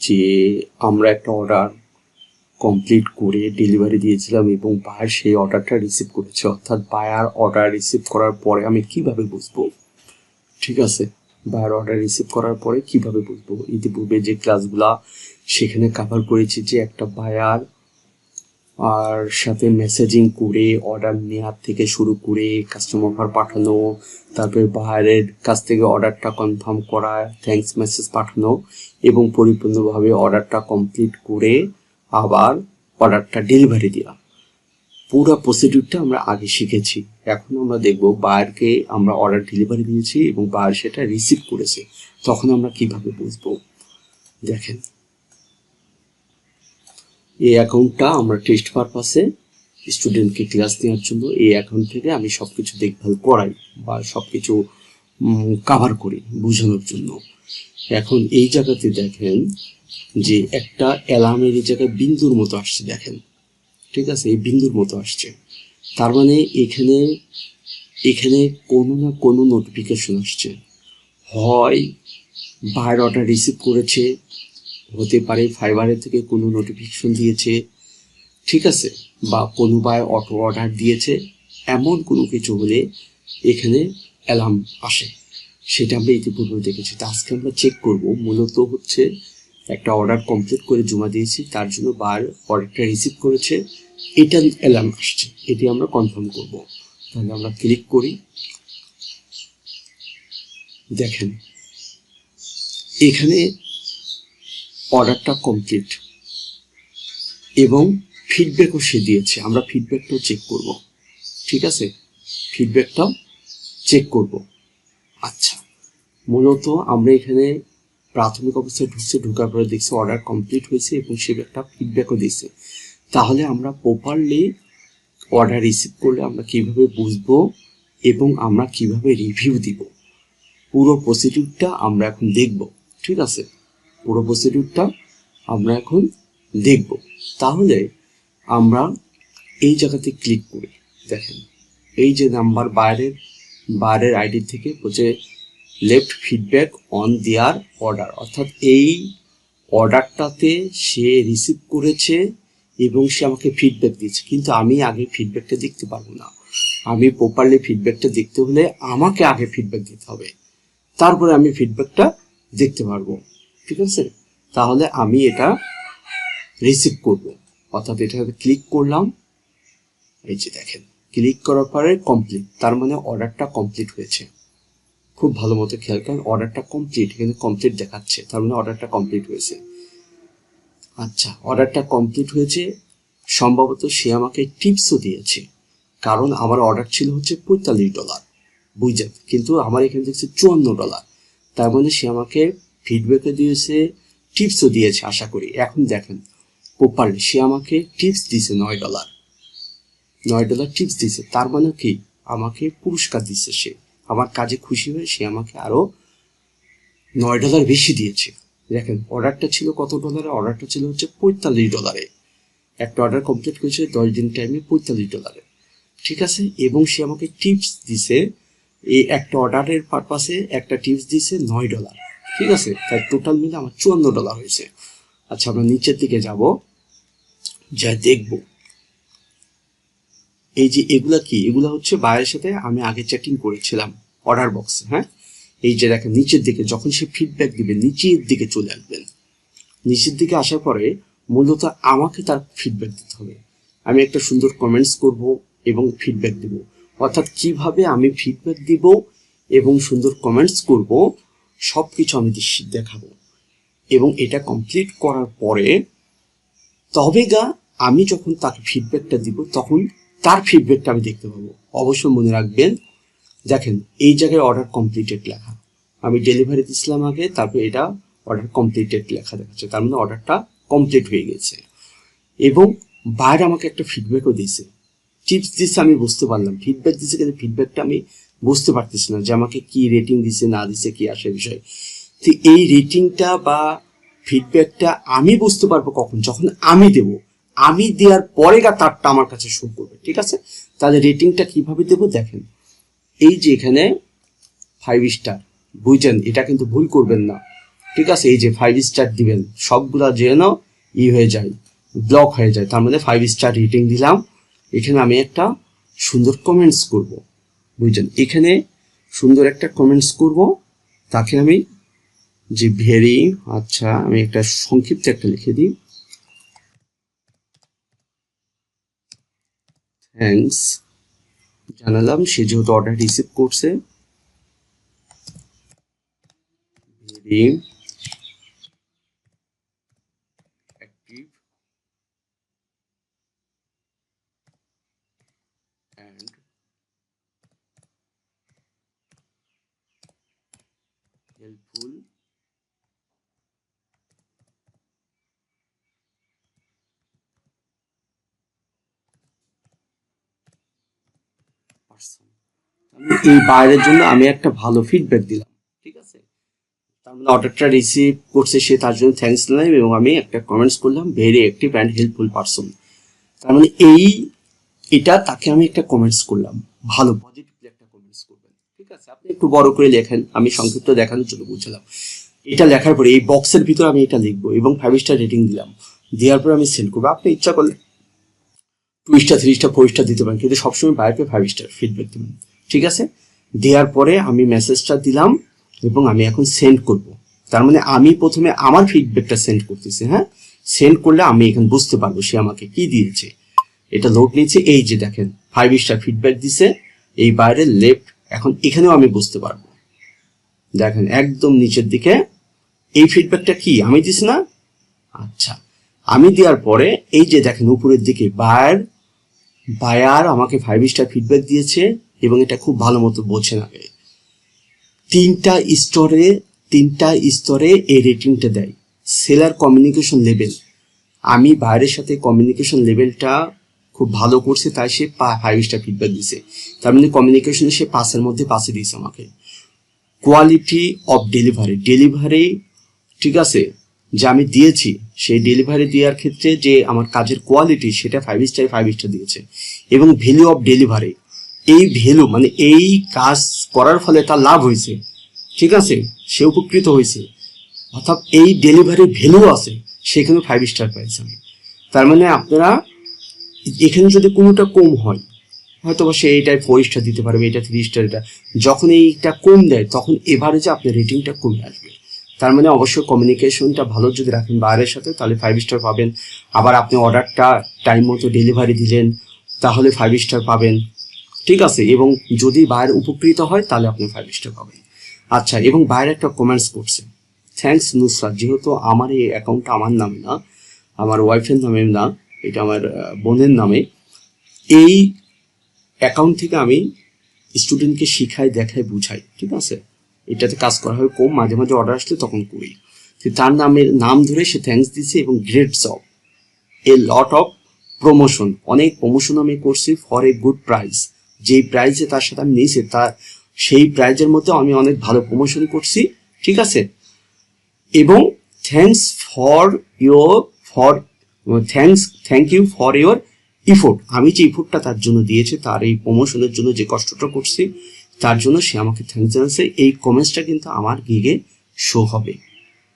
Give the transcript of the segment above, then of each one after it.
যে আমরা একটা অর্ডার কমপ্লিট করে ডেলিভারি দিয়েছিলাম এবং বায়ার সেই অর্ডারটা রিসিভ করেছে। অর্থাৎ বায়ার অর্ডার রিসিভ করার পরে আমি কীভাবে বুঝব? ঠিক আছে? বায়ার অর্ডার রিসিভ করার পরে কীভাবে বুঝব? ইতিপূর্বে যে ক্লাসগুলা সেখানে কাভার করেছি যে একটা বায়ার আর সাথে মেসেজিং করে অর্ডার নেওয়ার থেকে শুরু করে কাস্টমার অফার পাঠানো, তারপরে বায়ারের কাছ থেকে অর্ডারটা কনফার্ম করা থ্যাঙ্কস মেসেজ পাঠানো এবং পরিপূর্ণভাবে অর্ডারটা কমপ্লিট করে আবার অর্ডারটা ডেলিভারি দেওয়া। পুরো প্রসিডিউরটা আমরা আগে শিখেছি। এখন আমরা দেখব বায়ারকে আমরা অর্ডার ডেলিভারি দিয়েছি এবং বায়ার সেটা রিসিভ করেছে। তখন আমরা কীভাবে বুঝব? দেখেন। এই অ্যাকাউন্টটা আমরা টেস্ট পারপাসে স্টুডেন্টকে ক্লাস নেওয়ার জন্য এই অ্যাকাউন্ট থেকে আমি সব কিছু দেখভাল করাই বা সব কিছু কাভার করি বোঝানোর জন্য। এখন এই জায়গাতে দেখেন যে একটা অ্যালার্মের এই জায়গায় বিন্দুর মতো আসছে দেখেন। ঠিক আছে? এই বিন্দুর মতো আসছে। তার মানে এখানে এখানে কোনো না কোনো নোটিফিকেশন আসছে। হয় অর্ডার রিসিভ করেছে হতে পারে ফাইবারের থেকে কোনো নোটিফিকেশন দিয়েছে। ঠিক আছে? বা কোনো বায় অটো অর্ডার দিয়েছে। এমন কোনো কিছু হলে এখানে অ্যালার্ম আসে। সেটা আমরা ইতিপূর্বে দেখেছি। তা আজকে আমরা চেক করব। মূলত হচ্ছে একটা অর্ডার কমপ্লিট করে জমা দিয়েছি। তার জন্য বার অর্ডারটা রিসিভ করেছে। এটা অ্যালার্ম আসছে। এটি আমরা কনফার্ম করব। তাহলে আমরা ক্লিক করি। দেখেন, এখানে অর্ডারটা কমপ্লিট এবং ফিডব্যাকও সে দিয়েছে। আমরা ফিডব্যাকটাও চেক করব। ঠিক আছে? ফিডব্যাকটাও চেক করব। আচ্ছা মূলত আমরা এখানে প্রাথমিক অবস্থায় ঢুকছে। ঢোকার পরে দেখছি অর্ডার কমপ্লিট হয়েছে এবং সে একটা ফিডব্যাকও দিয়েছে। তাহলে আমরা প্রপারলি অর্ডার রিসিভ করলে আমরা কীভাবে বুঝব এবং আমরা কীভাবে রিভিউ দিব? পুরো প্রসিডিউরটা আমরা এখন দেখব। ঠিক আছে? পুরো প্রসিডিউরটা আমরা এখন দেখব। তাহলে আমরা এই জায়গাতে ক্লিক করি। দেখেন, এই যে নাম্বার বাইরের বাইরের আইডি থেকে হচ্ছে left feedback on their order অর্থাৎ এই অর্ডারটাতে সে রিসিভ করেছে এবং সে আমাকে ফিডব্যাক দিয়েছে। কিন্তু আমি আগে ফিডব্যাকটা দেখতে পারব না। আমি প্রপারলি ফিডব্যাকটা দেখতে হলে আমাকে আগে ফিডব্যাক দিতে হবে। তারপরে আমি ফিডব্যাকটা দেখতে পারব। ঠিক আছে? তাহলে আমি এটা রিসিভ করব। অর্থাৎ এটা ক্লিক করলাম। এই যে দেখেন ক্লিক করার পরে কমপ্লিট তার মানে অর্ডারটা কমপ্লিট হয়েছে। খুব ভালো মতো খেয়াল করেন অর্ডারটা কমপ্লিট এখানে কমপ্লিট দেখাচ্ছে, তার মানে অর্ডারটা কমপ্লিট হয়েছে। আচ্ছা অর্ডারটা কমপ্লিট হয়েছে, সম্ভবত সে আমাকে টিপসও দিয়েছে, কারণ আমার অর্ডার ছিল হচ্ছে পঁয়তাল্লিশ ডলার বুঝছেন কিন্তু আমার এখানে দেখছে চুয়ান্ন ডলার তার মানে সে আমাকে ফিডব্যাকও দিয়েছে টিপসও দিয়েছে, আশা করি। এখন দেখেন প্রপারলি সে আমাকে টিপস দিয়েছে নয় ডলার নয় ডলার টিপস দিয়েছে। তার মানে কি? আমাকে পুরস্কার দিচ্ছে সে। আমার কাজে খুশি হয়ে সে আমাকে আরও নয় ডলার বেশি দিয়েছে। দেখেন অর্ডারটা ছিল কত ডলারে অর্ডারটা ছিল হচ্ছে পঁয়তাল্লিশ ডলারে একটা অর্ডার কমপ্লিট করেছে, দশ দিন টাইমে পঁয়তাল্লিশ ডলারে ঠিক আছে? এবং সে আমাকে টিপস দিছে এই একটা অর্ডারের পারপাসে একটা টিপস দিছে নয় ডলার ঠিক আছে? তাই টোটাল মিলে আমার চুয়ান্ন ডলার হয়েছে। আচ্ছা আমরা নিচের দিকে যাব। যা দেখব। এই যে এগুলা কি? এগুলা হচ্ছে বায়ের সাথে আমি আগে চ্যাটিং করেছিলাম অর্ডার বক্সে হ্যাঁ? এই যে দেখেন, নিচের দিকে যখন সে ফিডব্যাক দিবে, নিচের দিকে চলে আসবেন। নিচের দিকে আসার পরে মূলত আমাকে তার ফিডব্যাক দিতে হবে। আমি একটা সুন্দর কমেন্টস করব এবং ফিডব্যাক দিব। অর্থাৎ কীভাবে আমি ফিডব্যাক দিব এবং সুন্দর কমেন্টস করব সব কিছু আমি দেখাবো। এবং এটা কমপ্লিট করার পরে তবে গা, আমি যখন তাকে ফিডব্যাকটা দিব, তখন তার ফিডব্যাকটা আমি দেখতে পাবো। অবশ্যই মনে রাখবেন, দেখেন, এই জায়গায় অর্ডার কমপ্লিটেড লেখা। আমি ডেলিভারি দিছিলাম আগে, তারপর এটা অর্ডার কমপ্লিটেড লেখা দেখাচ্ছে। তার মানে অর্ডারটা কমপ্লিট হয়ে গেছে। এবং বাইরে আমাকে একটা ফিডব্যাকও দিয়েছে। টিপস দিচ্ছে আমি বুঝতে পারলাম। ফিডব্যাক দিচ্ছে কিন্তু ফিডব্যাকটা আমি বুঝতে পারতেছি না যে আমাকে কি রেটিং দিছে, না দিছে, কি আসে বিষয়। তো এই রেটিংটা বা ফিডব্যাকটা আমি বুঝতে পারব কখন? যখন আমি দেব। আমি দেওয়ার পরে গা তারটা আমার কাছে শো করবে, ঠিক আছে? তাহলে রেটিংটা কীভাবে দেবো দেখেন। এই যে এখানে ফাইভ স্টার বুঝছেন? এটা কিন্তু ভুল করবেন না, ঠিক আছে? এই যে ফাইভ স্টার দিবেন, সবগুলা যেন ই হয়ে যায় ব্লক হয়ে যায়। তার মধ্যে ফাইভ স্টার রেটিং দিলাম। এখানে আমি একটা সুন্দর কমেন্টস করব। বুঝছেন? এখানে সুন্দর একটা কমেন্টস করব। তাকে আমি যে ভেরি আচ্ছা আমি একটা সংক্ষিপ্ত একটা লিখে দিই। থ্যাঙ্কস জানালাম, সে যেহেতু অর্ডার রিসিভ করছে। Very active and helpful person. এই বাইরের জন্য আমি একটা ভালো ফিডব্যাক দিলাম, ঠিক আছে? তার মানে অর্ডারটা রিসিভ করছে সে, তার জন্য থ্যাঙ্কস দিলাম এবং আমি একটা কমেন্টস করলাম very active and helpful person তার মানে এই, এটা তাকে আমি একটা কমেন্টস করলাম, ভালো পজিটিভলি একটা কমেন্টস করবেন ঠিক আছে আপনি একটু বড় করে লেখেন, আমি সংক্ষিপ্ত দেখানোর জন্য বুঝলাম এটা লেখার পরে এই বক্সের ভিতরে আমি এটা লিখব এবং ফাইভ স্টার রেটিং দিলাম। দেওয়ার পরে আমি সেন্ড করব। আপনি ইচ্ছা করলে two star three star four star দিতে পারেন, কিন্তু সবসময় বাইরে ফাইভ স্টার ফিডব্যাক দেবেন। ঠিক আছে? দেওয়ার পরে আমি মেসেজটা দিলাম এবং আমি এখন সেন্ড করব। তার মানে আমি প্রথমে আমার ফিডব্যাকটা সেন্ড করতেছি হ্যাঁ? সেন্ড করলে আমি এখন বুঝতে পারব সে আমাকে কি দিয়েছে। এটা লোড নিয়েছে, এই যে দেখেন ফাইভ স্টার ফিডব্যাক দিছে, এই বাইরে লেফট এখন এখানেও আমি বুঝতে পারব। দেখেন, একদম নিচের দিকে, এই ফিডব্যাকটা কি? আমি দিছি না? আচ্ছা আমি দেওয়ার পরে এই যে দেখেন, উপরের দিকে বায়ার বায়ার আমাকে ফাইভ স্টার ফিডব্যাক দিয়েছে এবং এটা খুব ভালো মতো বোঝে না। তিনটা স্তরে তিনটা স্তরে এই রেটিংটা দেয়। সেলার কমিউনিকেশন লেভেল আমি বাইরের সাথে কমিউনিকেশন লেভেলটা খুব ভালো করছে, তাই সে ফাইভ স্টার ফিডব্যাক দিছে। তার মানে কমিউনিকেশনে সে পাঁচের মধ্যে পাশে দিয়েছে আমাকে। কোয়ালিটি অফ ডেলিভারি ডেলিভারি ঠিক আছে? যে আমি দিয়েছি, সেই ডেলিভারি দেওয়ার ক্ষেত্রে যে আমার কাজের কোয়ালিটি সেটা ফাইভ স্টার ফাইভ স্টার দিয়েছে। এবং ভ্যালু অফ ডেলিভারি এই ভ্যালু মানে এই কাজ করার ফলে তার লাভ হয়েছে। ঠিক আছে? সে উপকৃত হয়েছে। অর্থাৎ এই ডেলিভারি ভ্যালু আছে সেখানে ফাইভ স্টার পাইছে আমি। তার মানে আপনারা এখানে যদি কোনোটা কম হয় হয়তো বা সে এইটায় ফোর স্টার দিতে পারবে, এটা থ্রি স্টার এটা। যখন এইটা কম দেয়, তখন এভারেজে আপনার রেটিংটা কমে আসবে। তার মানে অবশ্যই কমিউনিকেশনটা ভালো যদি রাখেন বাইরের সাথে, তাহলে ফাইভ স্টার পাবেন। আবার আপনি অর্ডারটা টাইম মতো ডেলিভারি দিলেন, তাহলে ফাইভ স্টার পাবেন। ঠিক আছে? এবং যদি বাইরে উপকৃত হয়, তাহলে আপনি ফাইভ স্টার পাবেন। আচ্ছা এবং বাইরে একটা কমেন্টস করছে। থ্যাঙ্কস নুসরাত, যেহেতু আমার এই অ্যাকাউন্টটা আমার নামে না, আমার ওয়াইফের নামে না এটা আমার বোনের নামে। এই অ্যাকাউন্ট থেকে আমি স্টুডেন্টকে শিখাই, দেখাই, বুঝাই, ঠিক আছে? এটাতে কাজ করা হয় কম, মাঝে মাঝে অর্ডার আসলে তখন করি। তার নামের, নাম ধরে সে থ্যাঙ্কস দিছে এবং great job a lot of promotion অনেক প্রমোশন আমি করছি ফর এ গুড প্রাইস যেই প্রাইজে তার সাথে আমি নিয়েছি, তার সেই প্রাইজের মধ্যে আমি অনেক ভালো প্রমোশন করছি, ঠিক আছে? এবং thanks for your for thanks thank you for your effort আমি যে ইফোর্টটা তার জন্য দিয়েছি, তার এই প্রমোশনের জন্য যে কষ্টটা করছি, তার জন্য সে আমাকে থ্যাঙ্কস জানাচ্ছে। এই কমেন্টসটা কিন্তু আমার গিগে শো হবে।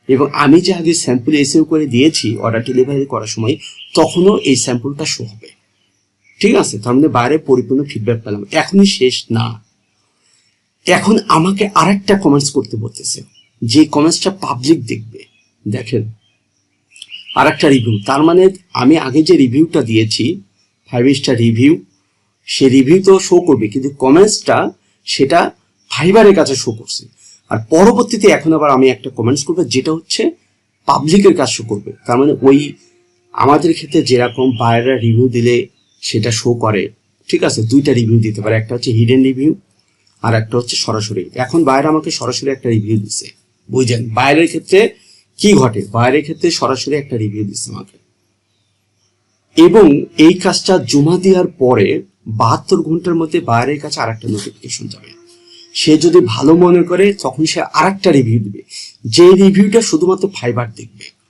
এবং আমি যে আগে স্যাম্পল এসিও করে দিয়েছি অর্ডার ডেলিভারি করার সময়, তখনও এই স্যাম্পলটা শো হবে। ঠিক আছে? তার মানে বাইরে পরিপূর্ণ ফিডব্যাক পেলাম। এখনই শেষ না। এখন আমাকে আরেকটা কমেন্টস করতে বলতেছে। যে কমেন্টসটা পাবলিক দেখবে। দেখেন আর একটা রিভিউ তার মানে আমি আগে যে রিভিউটা দিয়েছি ফাইভ স্টার রিভিউ সে রিভিউ তো শো করবে, কিন্তু কমেন্টসটা সেটা ফাইবারের কাছে শো করছে। আর পরবর্তীতে এখন আবার আমি একটা কমেন্টস করব, যেটা হচ্ছে পাবলিকের কাজ শো করবে। তার মানে ওই আমাদের ক্ষেত্রে যেরকম বাইরেরা রিভিউ দিলে সেটা শো করে, ঠিক আছে? দুইটা রিভিউ দিতে পারে, একটা হচ্ছে হিডেন রিভিউ আর একটা হচ্ছে সরাসরি। এখন বাইরে আমাকে সরাসরি একটা রিভিউ দিছে। বুঝলেন? বাইরের ক্ষেত্রে কি ঘটে? বাইরের ক্ষেত্রে সরাসরি একটা রিভিউ দিচ্ছে আমাকে। এবং এই কাজটা জমা দেওয়ার পরে বাহাত্তর ঘণ্টার মধ্যে বাইরের কাছে আর একটা নোটিফিকেশন যাবে। সে যদি ভালো মনে করে, তখন সে আর একটা রিভিউ দিবে। যে রিভিউটা শুধুমাত্র ফাইবার দেখবে।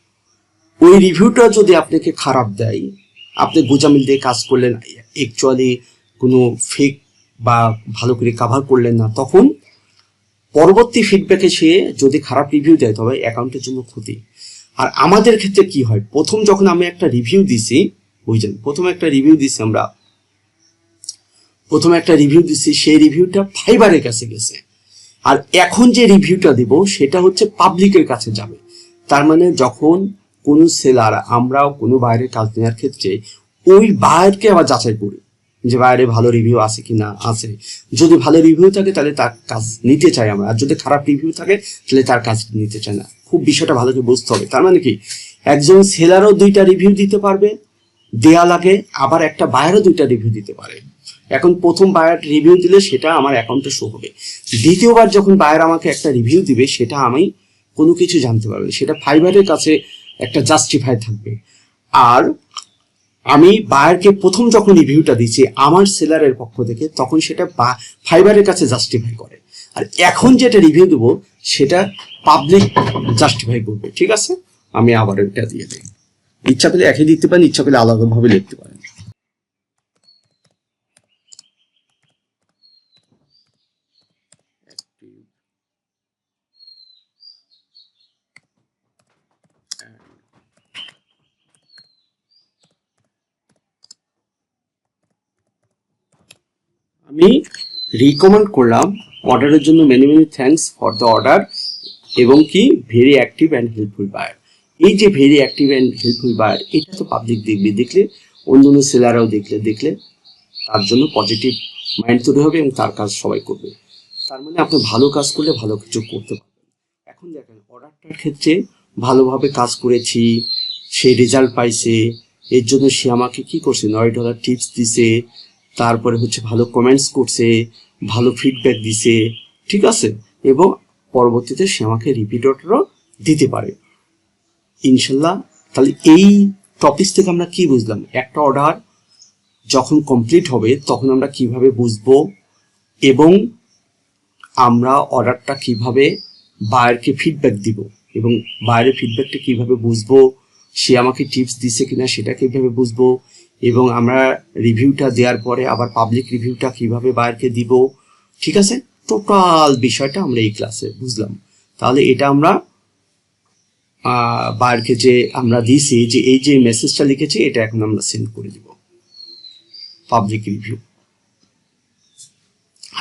ওই রিভিউটা যদি আপনাকে খারাপ দেয়, আপনি গোজামিল দিয়ে কাজ করলেন অ্যাকচুয়ালি কোনো ফেক বা ভালো করে কাভার করলেন না, তখন পরবর্তী ফিডব্যাকে সে যদি খারাপ রিভিউ দেয়, তবে অ্যাকাউন্টের জন্য ক্ষতি। আর আমাদের ক্ষেত্রে কি হয়? প্রথম যখন আমি একটা রিভিউ দিছি, বুঝলেন? প্রথম একটা রিভিউ দিছি আমরা। প্রথম একটা রিভিউ দিছি, সেই রিভিউটা ফাইবারের কাছে গেছে। আর এখন যে রিভিউটা দেব, সেটা হচ্ছে পাবলিকের কাছে যাবে। তার মানে যখন কোনো সেলার আমরাও কোনো বাইরের কাজ নেওয়ার ক্ষেত্রে, ওই বায়ারকে আবার যাচাই করি। যে বাইরে ভালো রিভিউ আছে কি না আছে। যদি ভালো রিভিউ থাকে, তাহলে তার কাজ নিতে চাই আমরা। আর যদি খারাপ রিভিউ থাকে, তাহলে তার কাজ নিতে চাই না। খুব বিষয়টা ভালো করে বুঝতে হবে। তার মানে কি? একজন সেলারও দুইটা রিভিউ দিতে পারবে, দেয়া লাগে, আবার একটা বায়ারও দুইটা রিভিউ দিতে পারে। এখন প্রথম বায়ার রিভিউ দিলে সেটা আমার অ্যাকাউন্টে শো হবে। দ্বিতীয়বার যখন বায়ার আমাকে একটা রিভিউ দিবে, সেটা আমি কোনো কিছু জানতে পারবে। সেটা ফাইবারের কাছে একটা জাস্টিফাই থাকবে। আর আমি বায়ারকে প্রথম যখন রিভিউটা দিচ্ছি আমার সেলারের পক্ষ থেকে, তখন সেটা বা- ফাইবারের কাছে জাস্টিফাই করে। আর এখন যেটা রিভিউ দেবো, সেটা পাবলিক জাস্টিফাই করবে। ঠিক আছে? আমি আবার এটা দিয়ে দিই। ইচ্ছা পেলে একই দিতে পারেন, ইচ্ছা পেলে আলাদাভাবে লিখতে পারেন। আমি রিকমেন্ড করলাম অর্ডারের জন্য many many thanks for the order এবং কি very active and helpful buyer এই যে very active and helpful buyer এটা তো পাবলিক দেখবে, দেখলে অন্য অন্য সেলাররাও দেখলে দেখলে তার জন্য পজিটিভ মাইন্ড তৈরি হবে এবং তার কাজ সবাই করবে। তার মানে আপনি ভালো কাজ করলে ভালো কিছু করতে পারবেন। এখন দেখেন অর্ডারটার ক্ষেত্রে ভালোভাবে কাজ করেছি, সে রেজাল্ট পাইছে, এর জন্য সে আমাকে কি করছে, নয় ডলার টিপস দিছে তারপরে হচ্ছে ভালো কমেন্টস করছে, ভালো ফিডব্যাক দিছে, ঠিক আছে? এবং পরবর্তীতে সে আমাকে রিপিট অর্ডারও দিতে পারে। ইনশাল্লাহ, তাহলে এই টপিক থেকে আমরা কি বুঝলাম? একটা অর্ডার যখন কমপ্লিট হবে, তখন আমরা কীভাবে বুঝব? এবং আমরা অর্ডারটা কীভাবে বায়ারকে ফিডব্যাক দিব? এবং বায়ারের ফিডব্যাকটা কীভাবে বুঝব? সে আমাকে টিপস দিছে কিনা, সেটা কীভাবে বুঝব? এবং আমরা রিভিউটা দেওয়ার পরে আবার পাবলিক রিভিউটা কীভাবে বায়ারকে দিব ঠিক আছে? টোটাল বিষয়টা আমরা এই ক্লাসে বুঝলাম। তাহলে এটা আমরা আহ, বায়ারকে যে আমরা দিয়েছি যে এই যে মেসেজটা লিখেছি এটা এখন আমরা সেন্ড করে দিব পাবলিক রিভিউ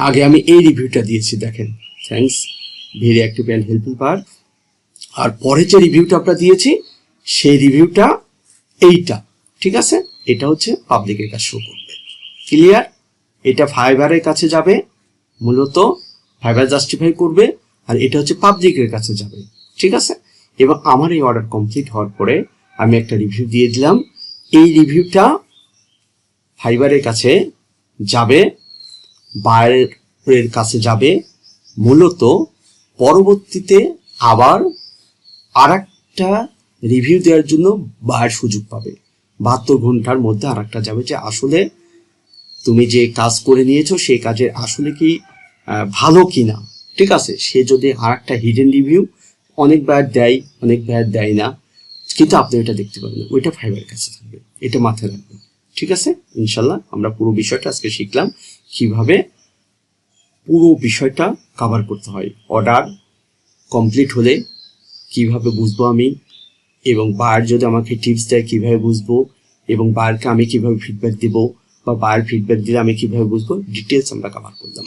আগে আমি এই রিভিউটা দিয়েছি দেখেন। Thanks very active and helpful পার আর পরে যে রিভিউটা আমরা দিয়েছি সেই রিভিউটা এইটা ঠিক আছে? এটা হচ্ছে পাবলিকের কাছে শো করবে। ক্লিয়ার এটা ফাইবারের কাছে যাবে, মূলত ফাইবার জাস্টিফাই করবে, আর এটা হচ্ছে পাবলিকের কাছে যাবে। ঠিক আছে? এবং আমার এই অর্ডার কমপ্লিট হওয়ার পরে আমি একটা রিভিউ দিয়ে দিলাম। এই রিভিউটা ফাইবারের কাছে যাবে বায়ারের কাছে যাবে, মূলত পরবর্তীতে আবার আর রিভিউ দেওয়ার জন্য বায়ার সুযোগ পাবে। বাহাত্তর ঘণ্টার মধ্যে আর একটা যাবে যে আসলে তুমি যে কাজ করে নিয়েছো, সেই কাজের আসলে কি ভালো কি না ঠিক আছে? সে যদি আর একটা হিডেন রিভিউ অনেক বায়ার দেয়, অনেক বায়ার দেয় না, কিন্তু আপনি এটা দেখতে পাবেন ওইটা ফাইবারের কাছে থাকবে। এটা মাথায় রাখবেন। ঠিক আছে? ইনশাল্লাহ আমরা পুরো বিষয়টা আজকে শিখলাম কীভাবে পুরো বিষয়টা কভার করতে হয়। অর্ডার কমপ্লিট হলে কীভাবে বুঝব আমি? এবং বার যদি আমাকে টিপস দেয় কীভাবে বুঝব এবং বারকে আমি কীভাবে ফিডব্যাক দিব বা বার ফিডব্যাক দিলে আমি কীভাবে বুঝব ডিটেলস আমরা কভার করলাম